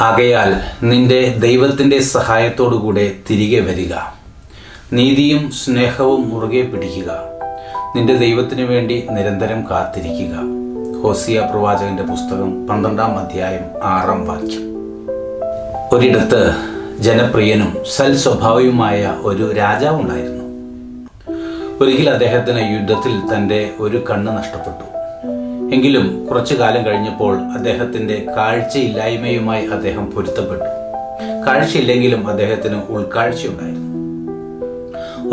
ആകയാൽ നിന്റെ ദൈവത്തിന്റെ സഹായത്തോടുകൂടെ തിരികെ വരിക. നീതിയും സ്നേഹവും മുറുകെ പിടിക്കുക. നിന്റെ ദൈവത്തിനു വേണ്ടി നിരന്തരം കാത്തിരിക്കുക. ഹോസിയ പ്രവാചകന്റെ പുസ്തകം പന്ത്രണ്ടാം അധ്യായം ആറാം വാക്യം. ഒരിടത്ത് ജനപ്രിയനും സൽ സ്വഭാവിയുമായ ഒരു രാജാവുണ്ടായിരുന്നു. ഒരിക്കൽ അദ്ദേഹത്തിന് യുദ്ധത്തിൽ തന്റെ ഒരു കണ്ണ് നഷ്ടപ്പെട്ടു. എങ്കിലും കുറച്ചു കാലം കഴിഞ്ഞപ്പോൾ അദ്ദേഹത്തിന്റെ കാഴ്ചയില്ലായ്മയുമായി അദ്ദേഹം പൊരുത്തപ്പെട്ടു. കാഴ്ചയില്ലെങ്കിലും അദ്ദേഹത്തിന് ഉൾക്കാഴ്ചയുണ്ടായിരുന്നു.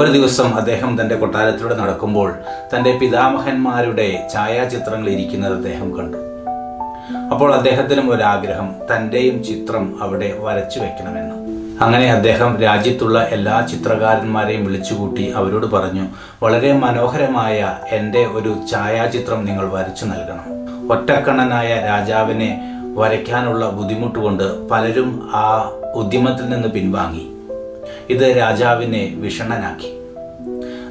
ഒരു ദിവസം അദ്ദേഹം തന്റെ കൊട്ടാരത്തിലൂടെ നടക്കുമ്പോൾ തന്റെ പിതാമഹന്മാരുടെ ഛായാചിത്രങ്ങൾ ഇരിക്കുന്നത് അദ്ദേഹം കണ്ടു. അപ്പോൾ അദ്ദേഹത്തിനും ഒരാഗ്രഹം തന്റെയും ചിത്രം അവിടെ വരച്ചു വെക്കണമെന്ന്. അങ്ങനെ അദ്ദേഹം രാജ്യത്തുള്ള എല്ലാ ചിത്രകാരന്മാരെയും വിളിച്ചുകൂട്ടി അവരോട് പറഞ്ഞു വളരെ മനോഹരമായ എന്റെ ഒരു ഛായാചിത്രം നിങ്ങൾ വരച്ചു നൽകണം. ഒറ്റക്കണ്ണനായ രാജാവിനെ വരയ്ക്കാനുള്ള ബുദ്ധിമുട്ട് കൊണ്ട് പലരും ആ ഉദ്യമത്തിൽ നിന്ന് പിൻവാങ്ങി. ഇത് രാജാവിനെ വിഷണ്ണനാക്കി.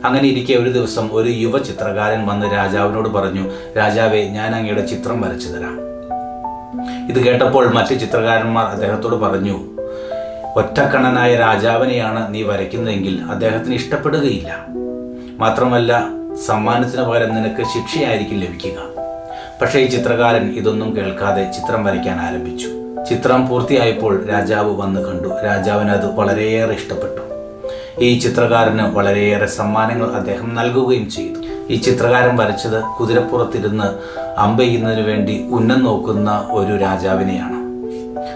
അങ്ങനെ ഇരിക്കെ ഒരു ദിവസം ഒരു യുവ ചിത്രകാരൻ വന്ന് രാജാവിനോട് പറഞ്ഞു രാജാവെ ഞാൻ അങ്ങയുടെ ചിത്രം വരച്ചു തരാം. ഇത് കേട്ടപ്പോൾ മറ്റ് ചിത്രകാരന്മാർ അദ്ദേഹത്തോട് പറഞ്ഞു ഒറ്റക്കണ്ണനായ രാജാവിനെയാണ് നീ വരയ്ക്കുന്നതെങ്കിൽ അദ്ദേഹത്തിന് ഇഷ്ടപ്പെടുകയില്ല. മാത്രമല്ല സമ്മാനത്തിന് പകരം നിനക്ക് ശിക്ഷയായിരിക്കും ലഭിക്കുക. പക്ഷേ ഈ ചിത്രകാരൻ ഇതൊന്നും കേൾക്കാതെ ചിത്രം വരയ്ക്കാൻ ആരംഭിച്ചു. ചിത്രം പൂർത്തിയായപ്പോൾ രാജാവ് വന്ന് കണ്ടു. രാജാവിന് അത് വളരെയേറെ ഇഷ്ടപ്പെട്ടു. ഈ ചിത്രകാരന് വളരെയേറെ സമ്മാനങ്ങൾ അദ്ദേഹം നൽകുകയും ചെയ്തു. ഈ ചിത്രകാരൻ വരച്ചത് കുതിരപ്പുറത്തിരുന്ന് അമ്പെയ്യുന്നതിന് വേണ്ടി ഉന്നം നോക്കുന്ന ഒരു രാജാവിനെയാണ്.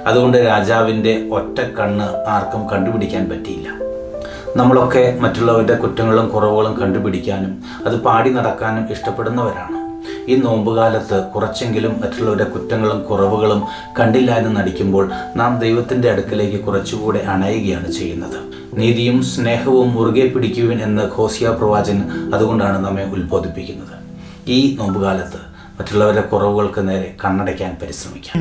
അതുകൊണ്ട് രാജാവിന്റെ ഒറ്റ കണ്ണ് ആർക്കും കണ്ടുപിടിക്കാൻ പറ്റിയില്ല. നമ്മളൊക്കെ മറ്റുള്ളവരുടെ കുറ്റങ്ങളും കുറവുകളും കണ്ടുപിടിക്കാനും അത് പാടി നടക്കാനും ഇഷ്ടപ്പെടുന്നവരാണ്. ഈ നോമ്പുകാലത്ത് കുറച്ചെങ്കിലും മറ്റുള്ളവരുടെ കുറ്റങ്ങളും കുറവുകളും കണ്ടില്ല എന്ന് നടിക്കുമ്പോൾ നാം ദൈവത്തിന്റെ അടുക്കലേക്ക് കുറച്ചുകൂടെ അണയുകയാണ് ചെയ്യുന്നത്. നീതിയും സ്നേഹവും മുറുകെ പിടിക്കുവിൻ എന്ന് ഘോസിയ പ്രവാചകൻ അതുകൊണ്ടാണ് നമ്മെ ഉത്ബോധിപ്പിക്കുന്നത്. ഈ നോമ്പുകാലത്ത് മറ്റുള്ളവരുടെ കുറവുകൾക്ക് നേരെ കണ്ണടയ്ക്കാൻ പരിശ്രമിക്കാം.